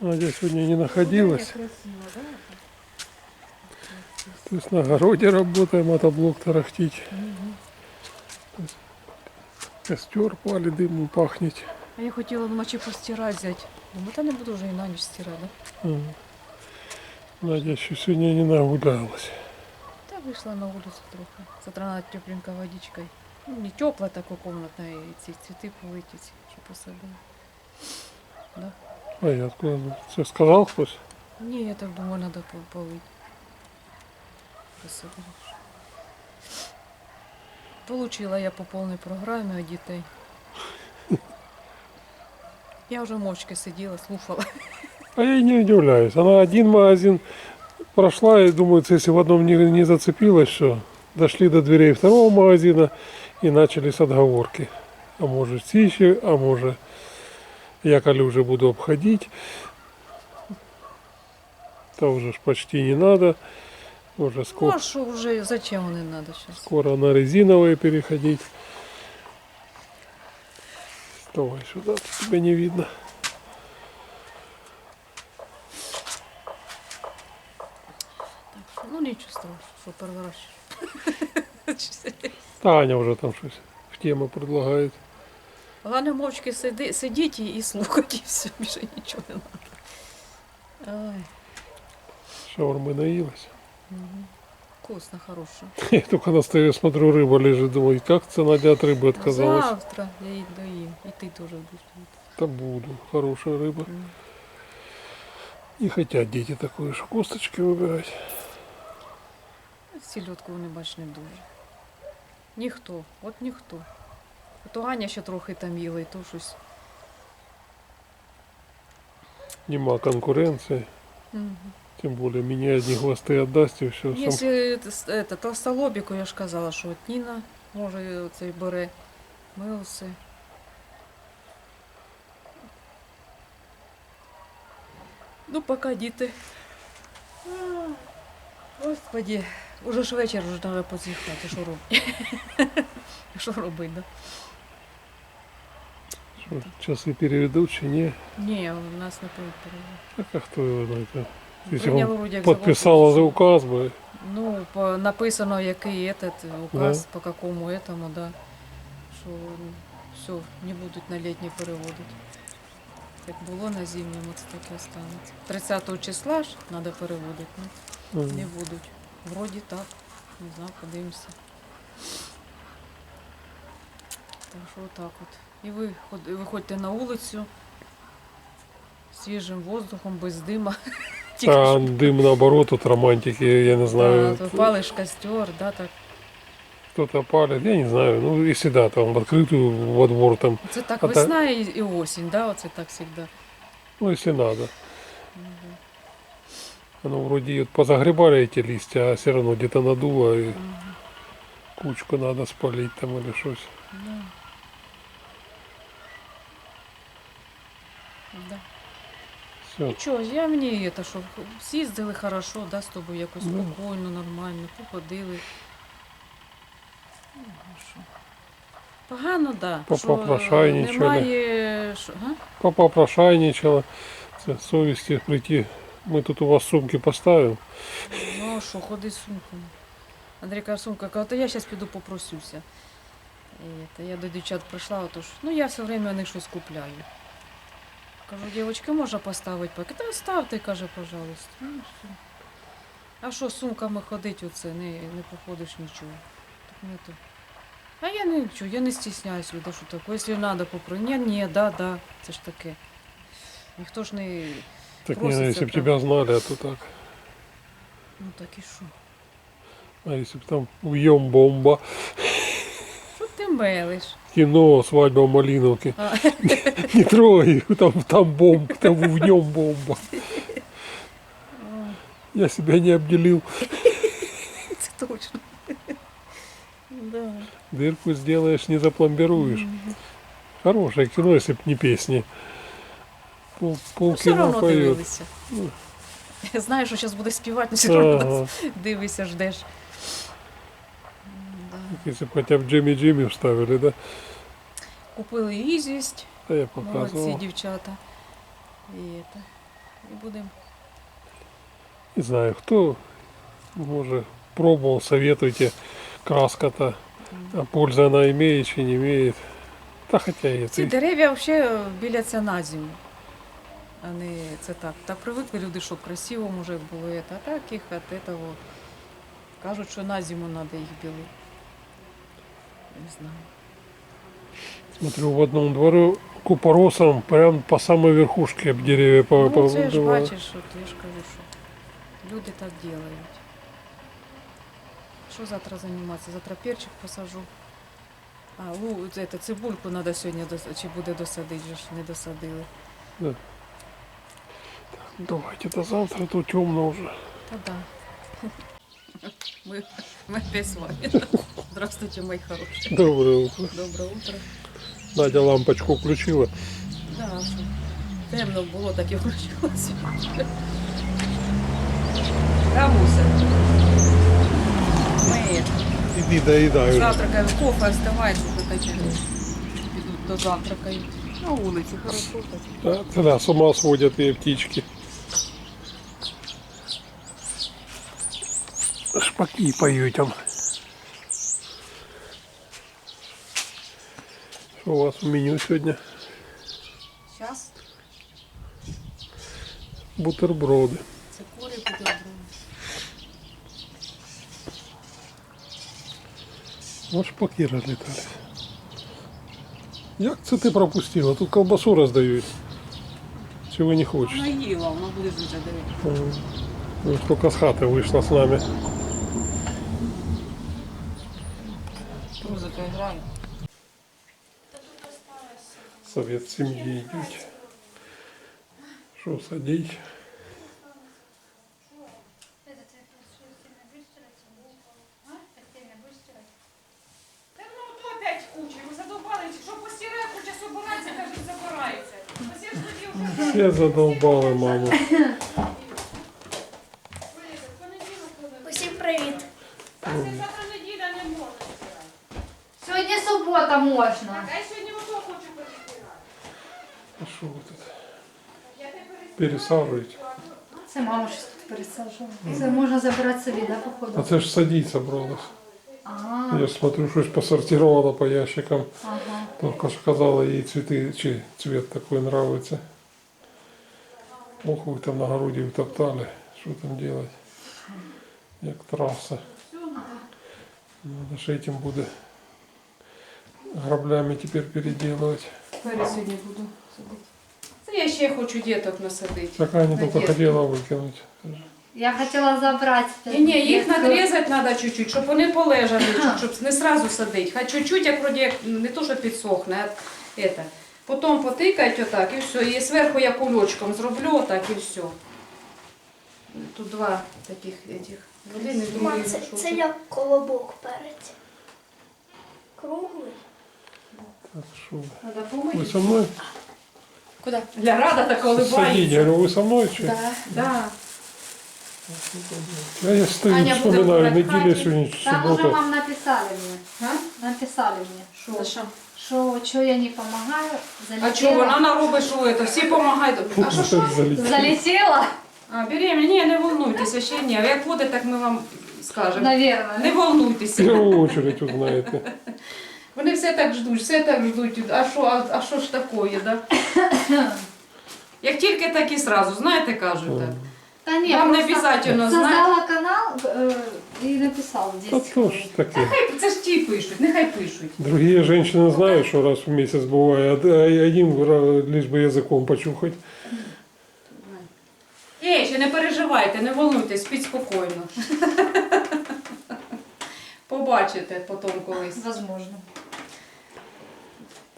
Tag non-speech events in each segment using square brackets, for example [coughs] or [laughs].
Надя сегодня не находилась. Красиво, да? То есть на огороде работаем, мотоблок тарахтить. Костер палит, дымом пахнет. А я хотіла вночі постирати взяти. Думаю, та не буду вже і на ніч стирати. Да? Ага. Надя еще сегодня не нагулялась. Та вийшла на вулицю трохи. Затрана тепленька водичкой. Ну, не тепла така комнатна, і ці цвіти полетять, що посадила. Да? А я откуда? знаю? Все сказал кто-то? Ні, я так думаю, треба полити. Посадила. Получила я по повній програмі від дітей. Я вже мовчки сиділа, слухала. А я и не удивляюсь. Она один магазин прошла и думает, если в одном не, не зацепилась, что дошли до дверей второго магазина и начались отговорки. А может тише, а может я коли уже буду обходить, то уже ж почти не надо. Уже Ну, скоро, а що вже, зачем вони треба зараз? скоро на резиновые переходить. Давай сюда, тут тебя не видно. Так, ну нічого страшного, що переворачуєш. Таня уже там что-то в тему предлагает. Головне мовчки сиди, сидіть і, і слухати, і все, більше нічого не треба. Ой, Шаурмы наелась. мгм. вкусно, хорошо. [laughs] Я только на столе смотрю, рыба лежит, думаю, как це Надя от рыбы отказалась. Завтра я її доїм, і ти теж будеш. Да буду, хорошая рыба. М. Не хотят дети такое, что косточки выбирать. Сільотку вони бач не дуже. Ніхто, от ніхто. От Аня ще трохи там їла, і то щось. Нема конкуренции. Мгм. Тем более меня одни хвосты отдаст и все. Сам... Якщо это, это, толстолобіку, я ж казала, що от Ніна може цей бере милси. Ну, поки діти. А, Господі, уже ж вечір, вже треба позіхати, що робити? [laughs] Що робити, да? Что, часы переведут, чи не? Ні, у нас не перебуває. Так а кто его знает? а? Если Прийняли он вроді як подписала за закон, указ бы, Ну, по, написано, який этот указ, по какому этому, да. Що все, не будуть на літній переводити. Як було на зимньому, це так і останеться. 30 числа ж треба переводити, ну, м, не будуть. Вроді так. Не знаю, подивимося. Так що отак от. І ви ход- виходьте на вулицю свіжим воздухом, без дима. [laughs] Тільки а що- дым наоборот, тут романтики, я не знаю. Да, палиш костер, да, так. Кто-то палит, я не знаю. Ну, если да, там в открытую во двор там, Це так А та- весна і, і осінь, да, оце так завжди. ну, если надо. Оно вроде вот позагребали эти листья, а все равно где-то надуло и кучку надо спалить там или что Да. Да. Все. Нічого, я мені це, що з'їздили хорошо, да, з тобою якось Ну. спокійно, нормально, походили. Ну, а що? Погано, да. По- що попрошайничали. Немає. Що, га? Папа це совести прийти. Мы тут у вас сумки поставим. Ну а що, ходи з сумками. Андрій каже, сумка, каже, то я зараз піду попросюся. І це, я до дівчат прийшла, отож, ну я все время у них щось купляю. Кажу, дівчатки, можна поставити пакет? Та ставте, каже, пожалуйста. Ну, все. А що з сумками ходить оце, не, не походиш нічого. Так не то. А я не нічого, я не стісняюсь людей, що таке. Якщо треба попро... Ні, ні, да, да, це ж таке. Ніхто ж не. Так не, Просится если бы тебя знали, а то так. Ну так і що? А если бы там уем бомба, Мелиш? кино, свадьба в Малиновке. А. [laughs] Не трогай, там, там бомба, там в нем бомба. Я себя не обделил. Це точно. Да. Дырку сделаешь, не запломбируешь. Хорошее кино, если б не песни. Пол, Ну, все одно поет. дивилися. Ну. Знаю, що зараз буде співати, але все одно Ага. [laughs] дивишся, ждеш. Да. Если бы хотя бы Джимми Джимми вставили, да? Купили ізвість, А я молодці показывал. дівчата. І это. І будемо. Не знаю, кто, может, пробовал, советуйте. Краска-то, а польза она имеет, чи не имеет. Да хотя и Ці это. дерев'я взагалі біляться на зиму. А не це так. Так привикли люди, щоб красиво може було. це, А так їх від цього кажуть, що на зиму треба їх білити. Не знаю. Смотрю, в одном дворе купоросом прям по самой верхушке об деревья по, Ну, це ж повыбивало. бачиш, от я ж кажу, що люди так роблять. Що завтра займатися? Завтра перчик посажу. А, лу, це, цибульку треба сьогодні дос- чи буде досадити, же ж не досадили. Давайте до завтра, то темно уже. Та да. [laughs] Мы, мы опять с вами. Здравствуйте, мои хорошие. Доброе утро. Доброе утро. Надя лампочку включила. Да, темно було, так і включилося. Рамуся. Ми Иди доедай уже. завтракаємо, кофе остивається, таке. Підуть до завтракають. На вулиці, хорошо так. Да, да, с ума сводят и птички. Шпаки поют там. Что у вас в меню сегодня? Зараз Бутерброды. це курі буде Вот шпаки разлетались. Як це ти пропустила? Тут колбасу роздають. Чого не хочеш? Вона їла, вона буде дуже дивитися. Ну, только с хаты вышла с нами. То опять куча, ви задовбали, що постирає, куча собирається, каже, забирається. Ось я ж тоді вже Все задолбали маму. Пересаживаете? Це мама щось тут пересаджувала. Це можна забирати собі, да, А походу? це ж садить собралась. А, Я ж смотрю, щось посортировала по ящикам. ага. Только что сказала, ей цветы, чи цвет такой нравится. Ох, вы там на огороде утоптали. Что там делать? Як трасса. Надо же этим буде граблями теперь переделывать. Тепер сьогодні буду садити. Це я ще хочу діток насадити. Так Аня только Надежда. хотела выкинуть. Я хотіла забрати. Ні, ні, їх надрізати треба чуть-чуть, щоб вони полежали, чуть, щоб не сразу садити. Хай чуть-чуть, як вроді як не то, що підсохне, а это. Потім потикать отак і все. І зверху я кульочком зроблю отак і все. Тут два таких этих. Один і другий. Мам, це, що це тут. як колобок перець. Круглий. Так, шо вы? Надо Вы помити. со мной? Куди? Для рада так Садить. Я говорю, вы со мной? Че? Да, да. А я стою, Аня буде вспоминаю, брать неделя хаті. сегодня, Там уже мам написали мені. А? Написали мені. Що? що? Що, що я не допомагаю, А чого вона наробить, що це? Всі допомагають. А що, що? Залетел. Залетіла? А, беременна? Ні, не волнуйтеся, ще ні. Як буде, так ми вам скажемо. Наверное. Не В волнуйтеся. первую очередь узнаете. Вони все так ждуть, все так ждуть. А що, а, а що ж такое, да? [coughs] Як тільки так і сразу, знаєте, кажуть так. Та ні, Вам не просто обов'язково знати. Создала канал е, і написала Да здесь. то ж таки. Хай це ж ті пишуть, нехай пишуть. Другие женщины знают, что раз в месяц бывает, а один ра- лишь бы языком почухать. Ей, ще не переживайте, не волнуйтесь, спіть спокійно. [laughs] Побачите потім колись. Возможно.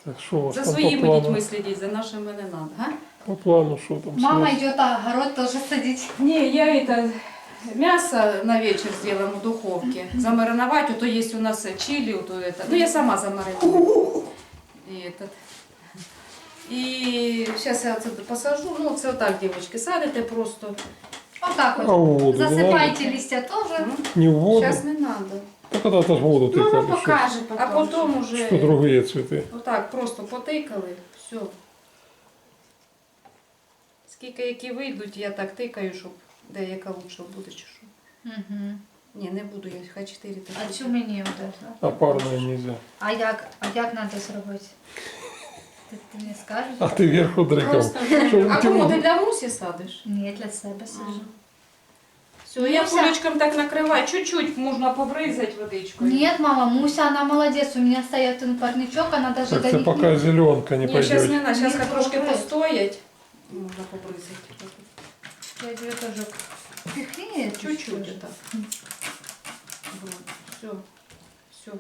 Так что у вас За там по своїми плану? дітьми слідіть, за нашими не треба. Га? По плану что там? Мама с- идет огород тоже садить. Не, я это мясо на вечер сделаем в духовке. Замариновать, вот то есть у нас чили, вот то это. Ну я сама замариную. И этот. И сейчас я это посажу. Ну, це отак, девочки, садите просто. Вот так А вот. в воду не надо? Засыпайте листья тоже. Не в воду? Сейчас не надо. Так когда-то ж в воду Мама тыкали. что- покаже потом. А потом Что уже другие цветы? вот так просто потыкали, все. Скільки які вийдуть, я так тикаю, щоб деяка лучше буде чи що. Угу. Ні, не буду я, хай 4 А цю мені одержала. А парное нельзя. А як, а як треба зробити? Ти, ти не скажеш? А ты вверху дрыкал. Просто. Що А ти кому ти мені? для Мусі садиш? Ні, я для себе сажу. Все, я Муся. кулечком так накриваю, чуть-чуть можна побризати водичкою. Нет, мама, Муся, она молодец. У меня стоит парничок, она даже Так це давить пока зеленка не Ні, зараз пойдет. не на, зараз Ні, трошки постоять. Можна побризати. Я тебе тоже пихни Чуть-чуть так. Все, все.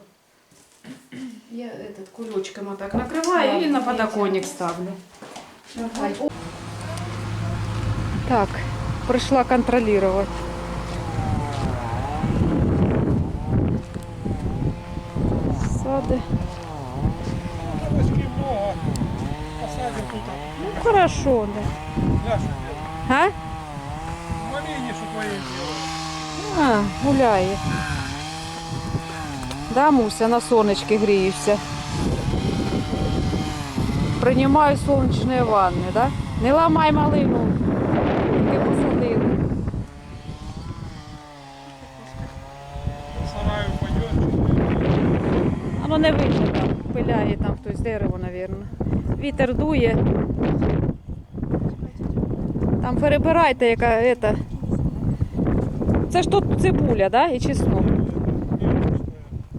Я этот кулечком вот так накрываю и на подоконник ставлю. Давай. Так, пришла контролировать. Тут. Ну хорошо, да. А? А, гуляє. Да, Муся, на сонечки гріюся. Приймаю сонячні ванни, да? Не ламай малину. Ти посадили. сараю пойдет. Воно не видно там, пиляє там хтось дерево, мабуть. Вітер дує. Там перебирайте, яка ета. Це ж тут цибуля, да? І чеснок.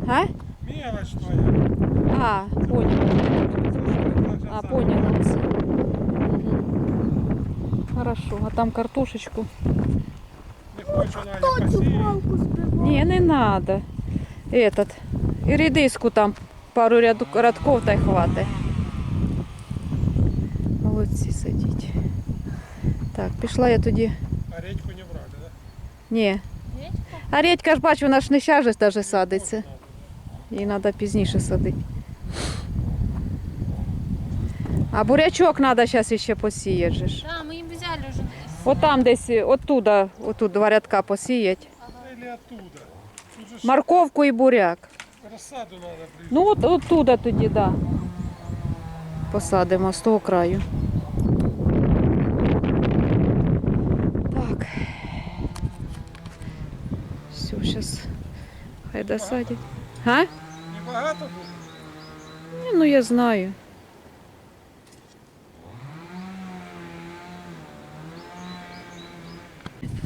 А? Мелочь твоя. А, поняла. А, поняла. Хорошо, а там картошечку. Не она не надо. Этот. І рідиску там пару ряду, радков та й хватить. Молодці сидіть. Так, пішла я тоді. А редьку не брали, да? Ні. А редька ж бачу, вона ж не щаже даже садиться. Її треба пізніше садити. А бурячок треба зараз ще посіяти. же ж. Да, мы им взяли уже. От там десь, оттуда, отут два рядка посіять. Или оттуда. Тут же ж Морковку і буряк. рассаду надо прийти. Ну от оттуда тоді, да. Посадимо з того краю. Так. Все, зараз хай досадять. А? Небагато буде? Ні, Ну я знаю.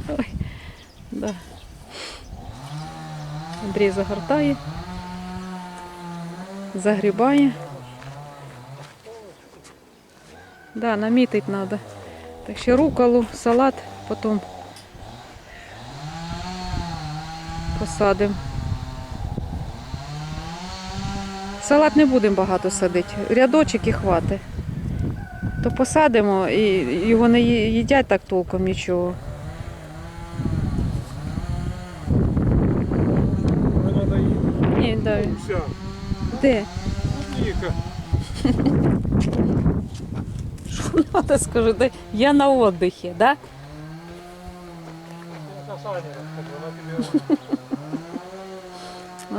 Ой, да. Андрій загортає, загрібає. Да, намітить треба. Так ще руколу, салат, потім посадимо. Салат не будемо багато садити, рядочок і хватить. То посадимо і його не їдять так толком нічого. Ні, да. Вся. Де? Клубника. Надо скажу, де? я на отдыхе, да? Это Саня, вона тебе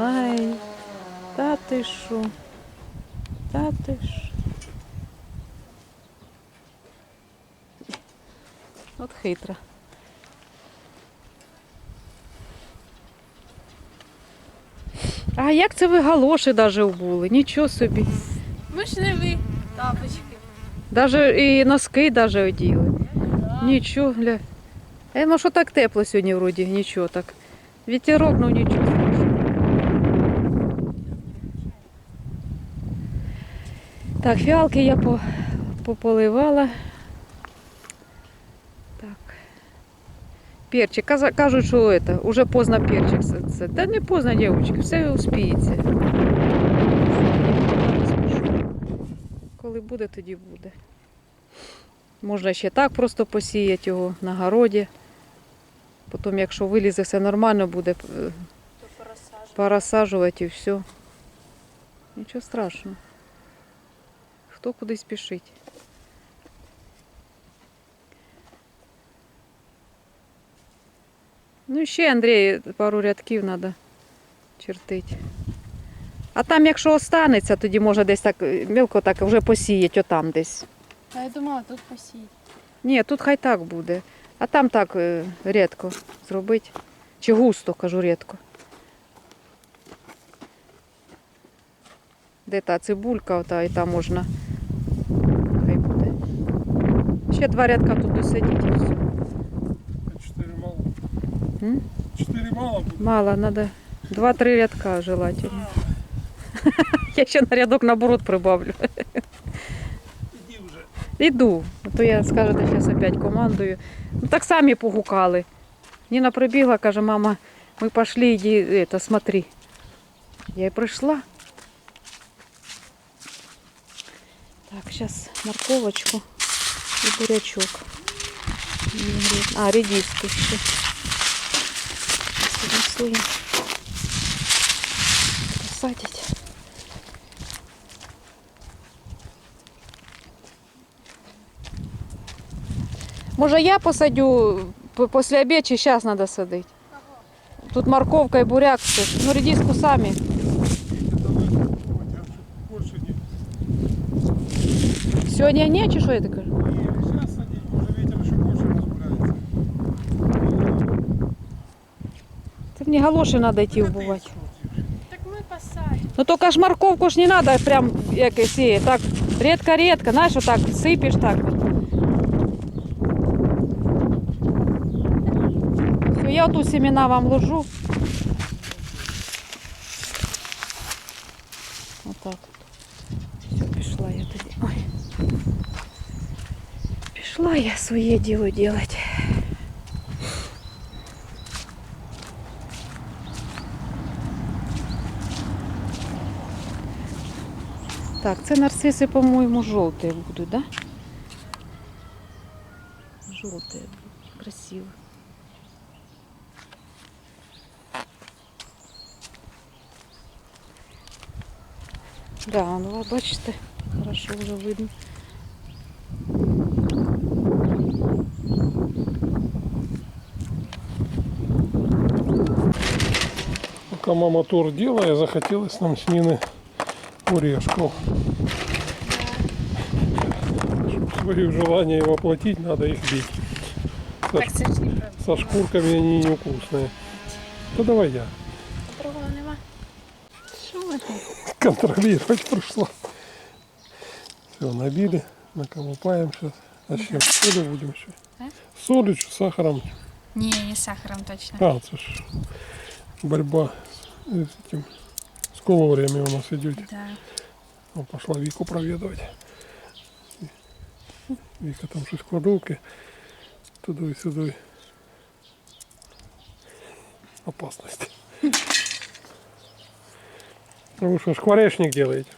Ай, та ти що? Та ти що? От хитра. А як це ви галоші даже обули? Нічого собі. Мы шли вы, тапочки. Даже і носки даже оділи. Нічого, гля. Е, ну що так тепло сьогодні вроді, нічого так. Вітерок, ну нічого. страшного. Так, фіалки я пополивала. Так. Перчик. Кажуть, що это, уже поздно перчик. Це, це. Та не поздно, дівчатки, все успіється. Коли буде, тоді буде. Можна ще так просто посіяти його на городі. Потім, якщо вилізе все нормально, буде е, порозсаджувати і все. Нічого страшного. Хто куди спішить. Ну ще, Андрій, пару рядків треба чертити. А там, якщо останеться, тоді можна десь так мілко так вже посіяти отам десь. А я думала, тут посеять. Ні, тут хай так буде. А там так е, рідко зробити. Чи густо, кажу рідко. Де та цибулька, ота, і там можна. Хай буде. Ще два рядка тут досадіть і все. Четыре мало. М? Четыре мало будет. Мало, надо два-три рядка желательно. [laughs] Я ще на рядок наоборот прибавлю. Иди уже. Іду. А то я скажете, зараз опять командую. Ну так самі погукали. Ніна прибігла, каже, мама, ми пішли, іди, это, смотри. Я й прийшла. Так, зараз морковочку і бурячок. Винегрет. А, редиску ще. Сюди Посадить. Може я посадю п- після обіду чи зараз треба садити? Тут морковка і буряк. все. Ну, редиску самі. Больше не. Сьогодні ні, чи що я так кажу? Це мені галоші треба йти вбувати. Так ми посадимо. Ну тільки ж морковку ж не треба прям як сіє. Так рідко-рідко, знаєш, отак сипеш так. Все, я оту семена вам ложу. Отак. Все, пішла я тоді. Ой. Пішла я своє діло делать. Так, це нарциси, по-моєму, жовті будуть, да? Жовті, красиво. Да, ну бачите, хорошо вже видно. Пока мама тур делала, захотелось нам с Нины орешков. Чтобы свое желание воплотить, надо их бить. Со, Так це ж неправда. со шкурками они невкусные. Да давай я. Другого нема. Що ви? Контролировать пришло. Все, набили, наколупаем сейчас. А с чем? Солью будем еще? А? Солью, что, сахаром? Ні, не з сахаром точно. А, это ж борьба с этим. С время у нас идет. Да. О, пошла Вику проведывать. Вика там щось в кладовке. Туди і сюди. Опасность. А Вы что, скворечник делаете?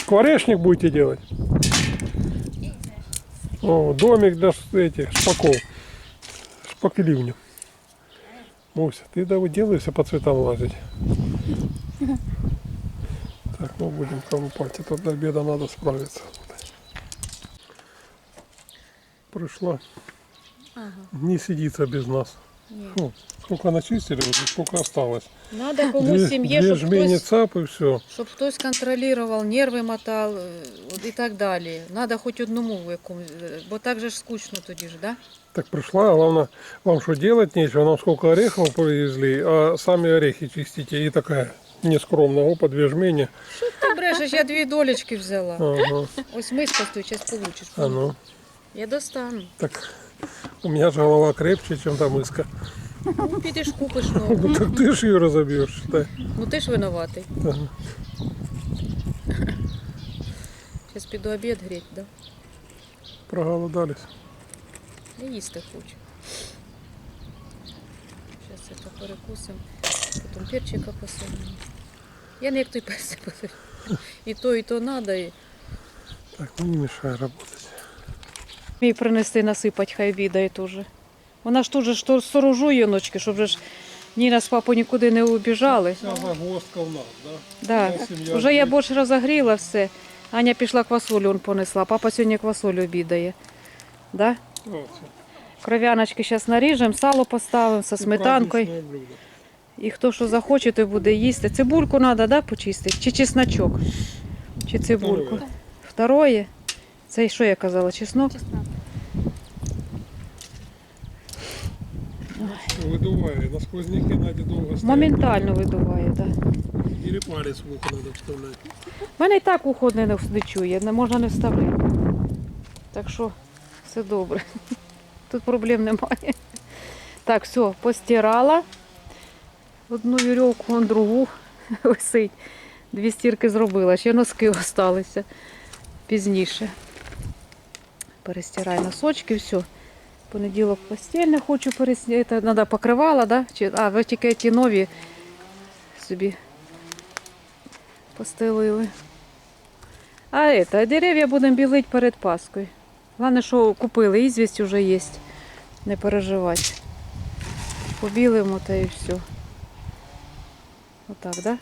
Скворечник будете делать? О, домик для этих шпаков. Шпаклівня. Муся, ты давай делаешься по цветам лазить. Так, мы будем колупать. Это до обеда надо справиться. Пришла. Ага. Не сидится без нас. Фу, сколько начистили, сколько осталось. Надо сім'ї, две щоб жмени цап и все. щоб хтось контролював, нерви мотав е, от і так далі. Надо хоч одному якомусь, е, бо так же ж скучно тоді ж, да? Так пришла, а главное, вам что делать нечего, нам сколько орехов привезли, а сами орехи чистите. И такая нескромная, опа, две жмени. Що ти брешеш? Я дві долечки взяла. Ага, Ось миска стоїть, зараз получиш. а ну. Я достану. Так, у меня же голова крепче, чем та миска. Ну, підеш купиш нову. Ну, [laughs] так ты же ее разобьешь, считай. Ну ти ж винуватий. Ага. Зараз піду обід гріть, да? Проголодались. Я їсти хочу. Зараз це перекусимо, потім перчика посолимо. Я не як той персик посолю. [laughs] І то, і то треба. І... Так, ну не мешай работать. Мій принести насипать, хай відає теж. Вона ж тут же ж то сторожу юночки, щоб ж Ніна з папою нікуди не убіжали. Вся загвоздка в нас, да? Да. Вже я борщ розогріла все. Аня пішла квасолю он понесла. Папа сьогодні квасолю обідає. Да? Кров'яночки зараз наріжемо, сало поставимо зі сметанкою. І хто що захоче, той буде їсти. Цибульку треба, да, почистити? Чи чесночок? Чи цибульку? Второе. Це що я казала? Чеснок? Чеснок. Выдуває. На сквозняки надо долго ставить. Моментально видуває, так. Да. Или палец в ухо надо вставлять. У мене і так уход не, не чує, не можна не вставляти. Так що все добре. [laughs] Тут проблем немає. Так, все, постирала. Одну вірьовку, вон другу [laughs] висить. Дві стірки зробила, ще носки [laughs] залишилися пізніше. Перестирай носочки, все. Понеділок постільне хочу пересняти. Треба покривала, да? Чи, а, ви тільки ті нові собі постелили. А это, дерев'я будемо білити перед Паскою. Головне, що купили, ізвість вже є. Не переживати. Побілимо та і все. Отак, да?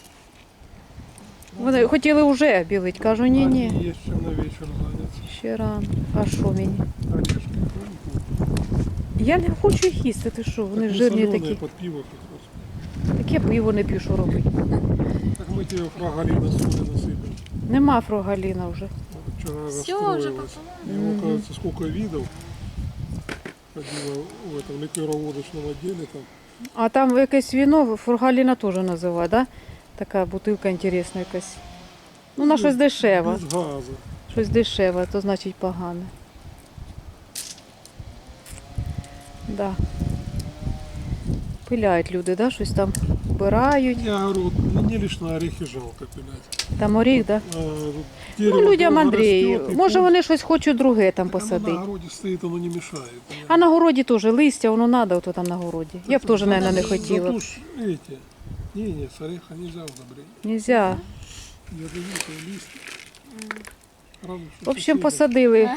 Вони хотіли вже білити. Кажу, ні, ні. Есть чем на заняться. Ще рано. А що мені? Орешки. Я не хочу їх їсти, ти що? Вони Так жирні соленые такі. под пиво как раз. Таке пиво не п'ю, що робити. Так мы тебе фрагалина соли насыпем. Нема фрогаліна вже. Вчера Все, уже расстроилась. Его, кажется, сколько видов. Ходила в этом ликероводочном отделе там. А там якесь віно, фургаліна теж називають, да? Така бутилка інтересна якась. Ну, на щось дешеве. Без газа. Щось дешеве, то значить погане. Да. Пиляють люди, да? щось там вбирають. Я говорю, вот мне лишь орехи жалко пилять. Там оріх, да? Ну, людям Андрій, може вони щось хочуть друге там посадити. на огороде стоит, оно не мешает. А на городі теж листя, воно треба, ото там на городі. Я б теж, мабуть, не хотіла. Зато ж эти. Не, не, с ореха нельзя листья. Разве что В общем, соседи. посадили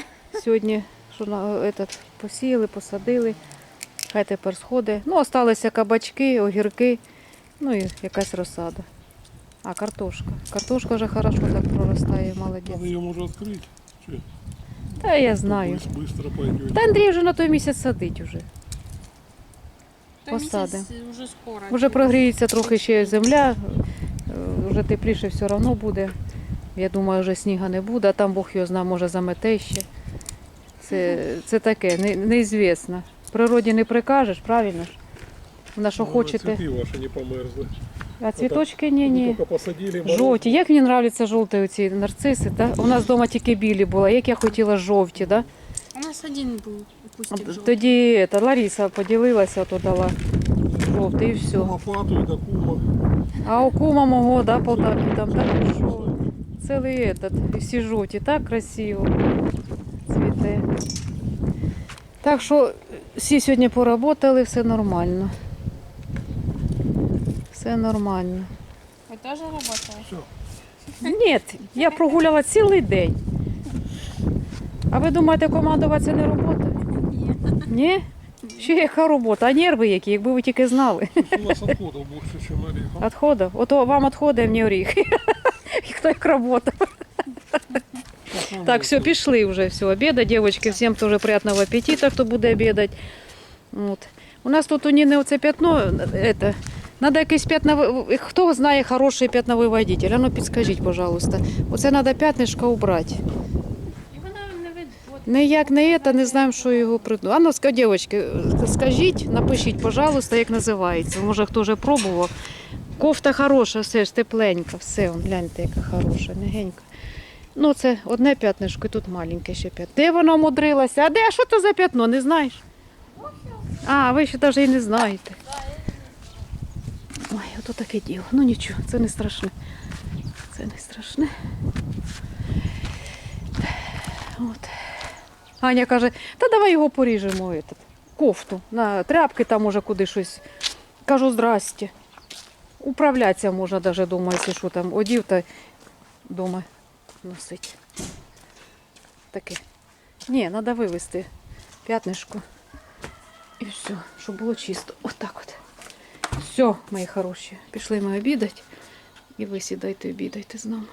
сьогодні, що на этот, посіяли, посадили. Хай тепер сходить. Ну, осталися кабачки, огірки, ну і якась розсада. А, картошка. Картошка вже хорошо так проростає, молодець. Надо ее можно открыть. Че, Та я знаю. быс- Быстро пойдет. Та Андрій вже на той місяць садить уже. Та Посади. місяць Уже скоро. Вже прогріється трохи ще земля, е, вже тепліше все одно буде. Я думаю, вже сніга не буде, а там Бог його знає, може замете ще. Це, це таке, не, неізвісно. В природі не прикажеш, правильно ж? Вона що Ну, хочете. Цветы ваши не померзли. А цвіточки ні, ні. Жовті. Як мені нравляться жовті оці нарциси, та? У нас вдома тільки білі були, як я хотіла жовті, да? У нас один був кустик жовтий. Тоді та, Лариса поділилася, то дала жовтий і все. А у кума мого, да, Полтавки там так що цілий этот, і всі жовті, так красиво цвіте. Так що всі сьогодні поработали, все нормально. Все нормально. Ви теж? Все. Ні, я прогуляла цілий день. А ви думаєте, командувати це не робота? Ні. Ні? Ще яка робота, а нерви які, якби ви тільки знали. У нас отходов больше, чем орехов. Отходів? Ото вам відходи, а мені оріх. І Хто як робота. Так, все, пішли вже, все, обіда, дівчатки, всім теж приятного аппетита, хто буде обідати. От. У нас тут у Ніни оце п'ятно, это, Надо якийсь п'ятновий, хто знає хороший п'ятновий водитель, а ну підскажіть, пожалуйста. Оце треба п'ятнишко убрати. Ніяк не це, не знаємо, що його придумати. А ну, дівчатки, скажіть, напишіть, пожалуйста, як називається. Може, хто вже пробував. Кофта хороша, все ж тепленька, все, он, гляньте, яка хороша, мягенька. Ну, це одне п'ятнишко, і тут маленьке ще п'ятно. Де воно умудрилося? А де? А що це за п'ятно? Не знаєш? А, ви ще навіть і не знаєте. Ой, ото таке діло. Ну нічого, це не страшне. Це не страшне. От. Аня каже, та давай його поріжемо, кофту. На тряпки там може куди щось. Кажу, здрасте. Управлятися можна навіть вдома, якщо що там одів, та вдома носить. Таке. Ні, треба вивезти п'ятнишко. І все, щоб було чисто. Отак от. Все, мої хороші. Пішли ми обідати. І ви сідайте, обідайте з нами.